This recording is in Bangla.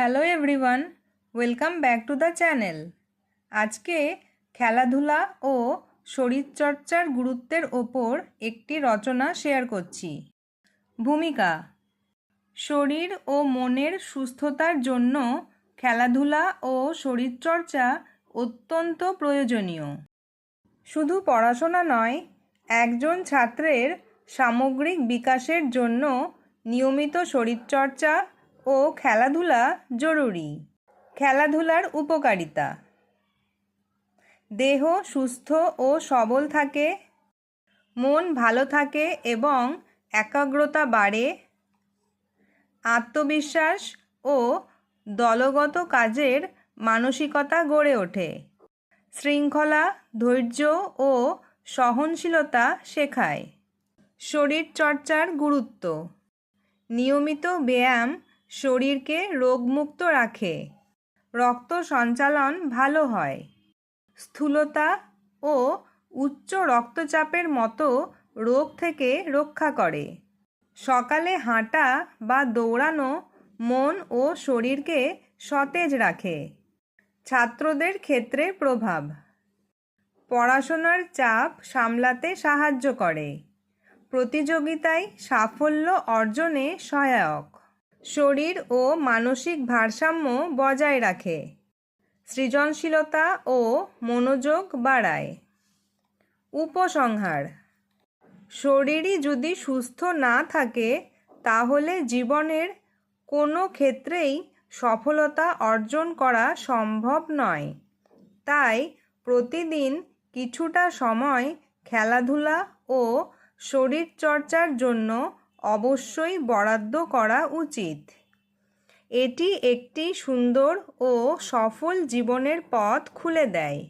Hello everyone welcome back to the channel আজকে খেলাধুলা ও শরীরচর্চার গুরুত্বের ওপর একটি রচনা শেয়ার করছি। ভূমিকা, শরীর ও মনের সুস্থতার জন্য খেলাধুলা ও শরীরচর্চা অত্যন্ত প্রয়োজনীয়। শুধু পড়াশোনা নয়, একজন ছাত্রের সামগ্রিক বিকাশের জন্য নিয়মিত শরীরচর্চা ও খেলাধুলা জরুরি। খেলাধুলার উপকারিতা। দেহ সুস্থ ও সবল থাকে, মন ভালো থাকে এবং একাগ্রতা বাড়ে, আত্মবিশ্বাস ও দলগত কাজের মানসিকতা গড়ে ওঠে। শৃঙ্খলা, ধৈর্য ও সহনশীলতা শেখায়। শরীরচর্চার গুরুত্ব। নিয়মিত ব্যায়াম শরীরকে রোগমুক্ত রাখে। রক্ত সঞ্চালন ভালো হয়। স্থূলতা ও উচ্চ রক্তচাপের মতো রোগ থেকে রক্ষা করে। সকালে হাঁটা বা দৌড়ানো মন ও শরীরকে সতেজ রাখে। ছাত্রদের ক্ষেত্রে প্রভাব। পড়াশোনার চাপ সামলাতে সাহায্য করে। প্রতিযোগিতায় সাফল্য অর্জনে সহায়ক। শরীর ও মানসিক ভারসাম্য বজায় রাখে। সৃজনশীলতা ও মনোযোগ বাড়ায়। উপসংহার। শরীরই যদি সুস্থ না থাকে, তাহলে জীবনের কোনো ক্ষেত্রেই সফলতা অর্জন করা সম্ভব নয়। তাই প্রতিদিন কিছুটা সময় খেলাধুলা ও শরীরচর্চার জন্য অবশ্যই বরাদ্দ করা উচিত। এটি একটি সুন্দর ও সফল জীবনের পথ খুলে দেয়।